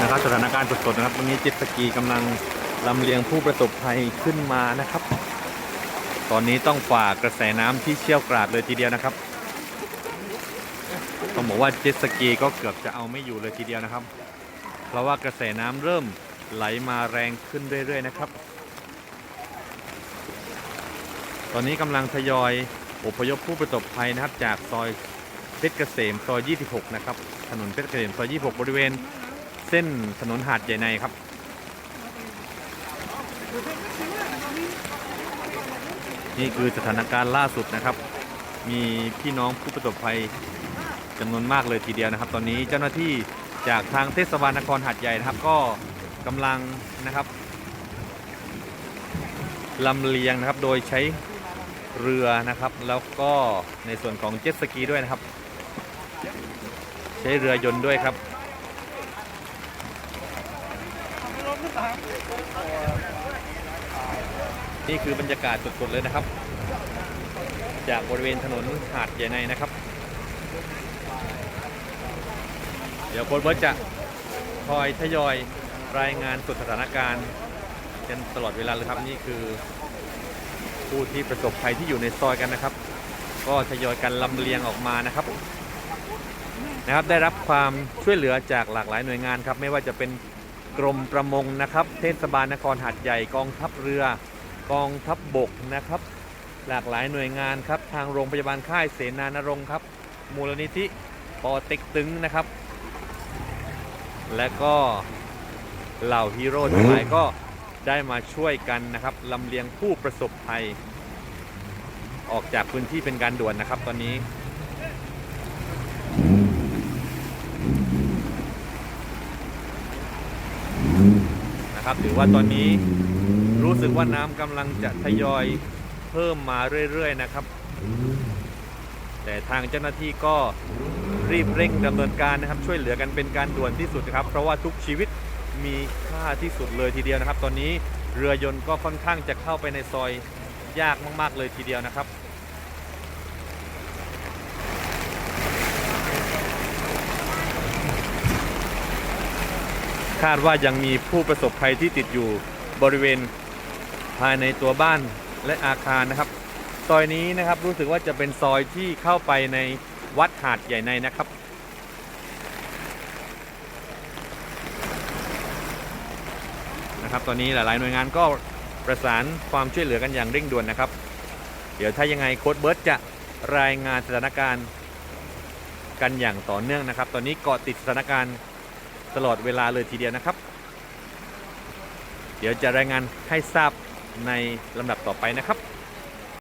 นะครับสถานการณ์สดๆนะครับตรงนี้เจ็ตสกีกำลังลำเลียงผู้ประสบภัยขึ้นมานะครับ ตอนนี้ต้องฝ่ากระแสน้ำที่เชี่ยวกราดเลยทีเดียวนะครับต้องบอกว่าเจ็ตสกีก็เกือบจะเอาไม่อยู่เลยทีเดียวนะครับ เพราะว่ากระแสน้ำเริ่มไหลมาแรงขึ้นเรื่อยๆนะครับ ตอนนี้กำลังทยอยอพยพผู้ประสบภัยนะครับ จากซอยเพชรเกษมซอย 26 นะครับ ถนนเพชรเกษมซอย 26 บริเวณ เส้นถนนหาดใหญ่ในครับ นี่คือสถานการณ์ล่าสุดนะครับ มีพี่น้องผู้ประสบภัยจำนวนมากเลยทีเดียวนะครับ ตอนนี้เจ้าหน้าที่จากทางเทศบาลนครหาดใหญ่นะครับ ก็กำลังนะครับลำเลียงนะครับ โดยใช้เรือนะครับ แล้วก็ในส่วนของเจ็ตสกีด้วยนะครับ ใช้เรือยนต์ด้วยครับ นี่คือบรรยากาศสดๆเลยนะครับ จากบริเวณถนนหาดใหญ่ในนะครับ เดี๋ยวโค้ชเบิร์ตจะคอยทยอยรายงานสดสถานการณ์กันตลอดเวลาเลยครับนี่คือ ผู้ที่ประสบภัยที่อยู่ในซอยกันนะครับ ก็ทยอยกันลำเลียงออกมานะครับนะครับได้รับความช่วยเหลือจากหลากหลายหน่วยงานครับ ไม่ว่าจะเป็น กรมประมงนะครับ เทศบาลนครหาดใหญ่กองทัพเรือกองทัพบบกนะครับ หลากหลายหน่วยงานครับทางโรงพยาบาลค่ายเสนานรงครับ มูลนิธิปอเต็กตึงนะครับ และก็เหล่าฮีโร่ทั้งหลายก็ได้มาช่วยกันนะครับลำเลียงผู้ประสบภัย ออกจากพื้นที่เป็นการด่วนนะครับตอนนี้ นะครับถือว่าตอนนี้รู้สึกว่าน้ำกำลังจะทยอยเพิ่มมาเรื่อยๆนะครับ แต่ทางเจ้าหน้าที่ก็รีบเร่งดำเนินการนะครับ ช่วยเหลือกันเป็นการด่วนที่สุดนะครับ เพราะว่าทุกชีวิตมีค่าที่สุดเลยทีเดียวนะครับ ตอนนี้เรือยนต์ก็ค่อนข้างจะเข้าไปในซอยยากมาก ๆ เลยทีเดียวนะครับ คาดว่ายังมีผู้ประสบภัยที่ติดอยู่บริเวณภายในตัวบ้านและอาคารนะครับ ซอยนี้นะครับรู้สึกว่าจะเป็นซอยที่เข้าไปในวัดหาดใหญ่ในนะครับนะครับตอนนี้หลาย ๆ หน่วยงานก็ประสานความช่วยเหลือกันอย่างเร่งด่วนนะครับ เดี๋ยวถ้ายังไงโค้ดเบิร์ตจะรายงานสถานการณ์กันอย่างต่อเนื่องนะครับ ตอนนี้เกาะติดสถานการณ์ ตลอดเวลาเลยทีเดียวนะครับ เดี๋ยวจะรายงานให้ทราบในลำดับต่อไปนะครับ